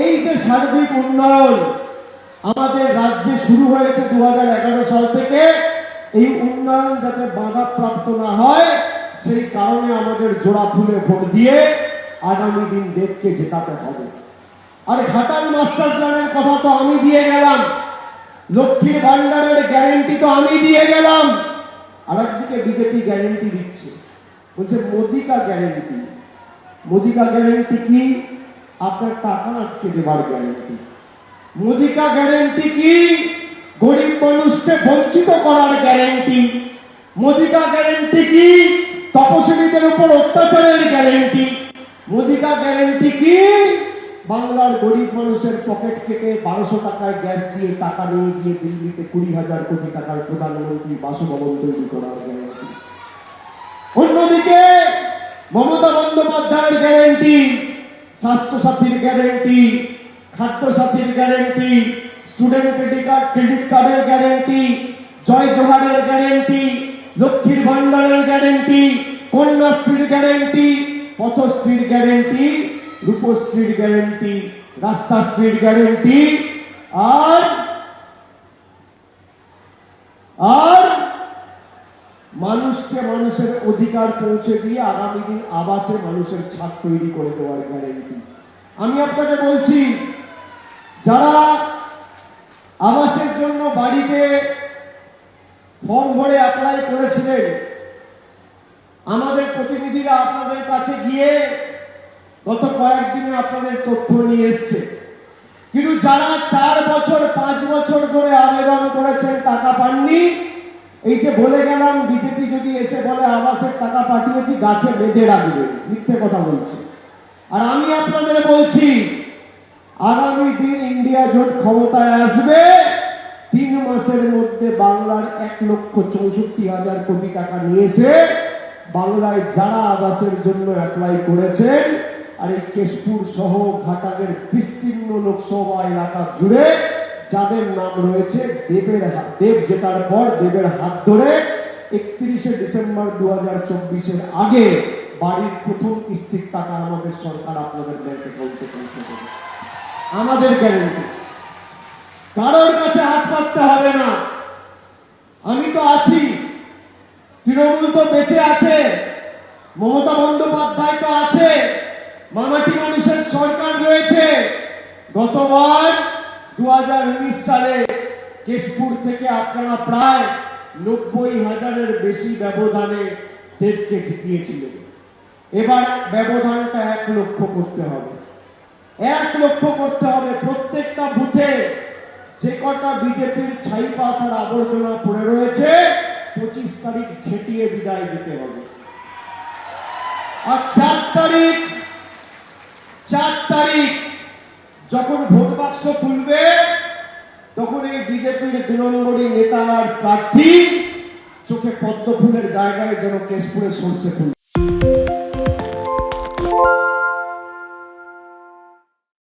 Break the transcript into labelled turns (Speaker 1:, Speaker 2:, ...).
Speaker 1: এই যে সার্বিক উন্নয়ন আমাদের রাজ্যে শুরু হয়েছে দু হাজার এগারো সাল থেকে, এই উন্নয়ন যাতে বাধাপ্রাপ্ত না হয়, সেই কারণে আমাদের জোড়া ফুলে ভোট দিয়ে আগামী দিন দেবকে জেতাতে হবে। আর ঘাটাল মাস্টার প্ল্যানের কথা তো আমি দিয়ে গেলাম। লক্ষ্মীর ভান্ডারের গ্যারেন্টি তো আমি দিয়ে গেলাম। আর একদিকে বিজেপি গ্যারেন্টি দিচ্ছে। বলছে, মোদি কা গ্যারেন্টি? মোদি কা গ্যারেন্টি কি? আপনার টাকা আটকে দেবার গ্যারেন্টি মোদি কা গ্যারেন্টি কি? গরিব মানুষকে বঞ্চিত করার গ্যারেন্টি মোদি কা গ্যারেন্টি কি? তপশিলীদের উপর অত্যাচারের গ্যারেন্টি মোদি কা গ্যারেন্টি কি? বাংলার গরিব মানুষের পকেট কেটে বারোশো টাকায় গ্যাস দিয়ে টাকা নিয়ে গিয়ে দিল্লিতে কুড়ি হাজার কোটি টাকার প্রধানমন্ত্রী বাসভবন তৈরি করার গ্যারেন্টি অন্যদিকে মমতা বন্দ্যোপাধ্যায়ের গ্যারেন্টি স্বাস্থ্যসাথীর গ্যারেন্টি খাদ্য সাথীর guarantee student credit card credit কার্ডের গ্যারেন্টি জয় জোহারের গ্যারেন্টি লক্ষ্মীর ভান্ডারের গ্যারেন্টি কন্যাশ্রীর গ্যারেন্টি পথশ্রীর গ্যারেন্টি রূপশ্রীর গ্যারেন্টি রাস্তাশ্রীর গ্যারেন্টি আর আর মানুষকে মানুষের অধিকার পৌঁছে দিয়ে আগামী দিন আবাসে মানুষের ছাদ তৈরি করে দেওয়ার গ্যারেন্টি আমি আপনাকে বলছি, যারা আবাসের জন্য বাড়িতে ফর্ম ভরে অ্যাপ্লাই করেছিলেন, আমাদের প্রতিনিধিরা আপনাদের কাছে গিয়ে গত কয়েকদিনে আপনাদের তথ্য নিয়ে এসছে। কিন্তু যারা চার বছর, পাঁচ বছর ধরে আবেদন করেছেন, টাকা পাননি এই যে বলে গেলাম, বিজেপি যদি এসে বলে আবাসের টাকা পাঠিয়েছি, গাছে বেঁধে রাখবে। মিথ্যে কথা বলছে। আর আমি আপনাদের বলছি, আগামী দিন ইন্ডিয়া জোট ক্ষমতায় আসবে, তিন মাসের মধ্যে বাংলার এক লক্ষ চৌষট্টি হাজার কোটি টাকা নিয়েছে। বাংলায় যারা আবাসের জন্য অ্যাপ্লাই করেছেন, আর এই কেশপুর সহ ঘাটালের বিস্তীর্ণ লোকসভা এলাকা জুড়ে যাদের নাম রয়েছে দেবের দেব জেতার পর দেবের হাত ধরে একত্রিশে ডিসেম্বর দু হাজার চব্বিশের আগে বাড়ির প্রথম কিস্তির টাকা আমাদের সরকার আপনাদের ব্যাংক অ্যাকাউন্টে পৌঁছে দেবে। আমাদের গ্যারেন্টি কারোর কাছে হাত পাততে হবে না। আমি তো আছি। তৃণমূল তো বেঁচে আছে। মমতা বন্দ্যোপাধ্যায় তো আছে। মামাটি মানুষের সরকার রয়েছে। গতবার দু হাজার উনিশ সালে কেশপুর থেকে আপনারা প্রায় নব্বই হাজারের বেশি ব্যবধানে দেবকে জিতিয়েছিলেন। এবার ব্যবধানটা এক লক্ষ করতে হবে। এক লক্ষ করতে হবে প্রত্যেকটা বুথে যে কটা বিজেপির ছাই পাস আর আবর্জনা পড়ে রয়েছে, পঁচিশ তারিখ ছেটিয়ে বিদায় দিতে হবে। আর চার তারিখ চার তারিখ যখন ভোট বাক্স খুলবে, তখন এই বিজেপির দু নম্বরী নেতা প্রার্থী চোখে পদ্ম ফুলের জায়গায় যেন কেশপুরে সরষে ফুল।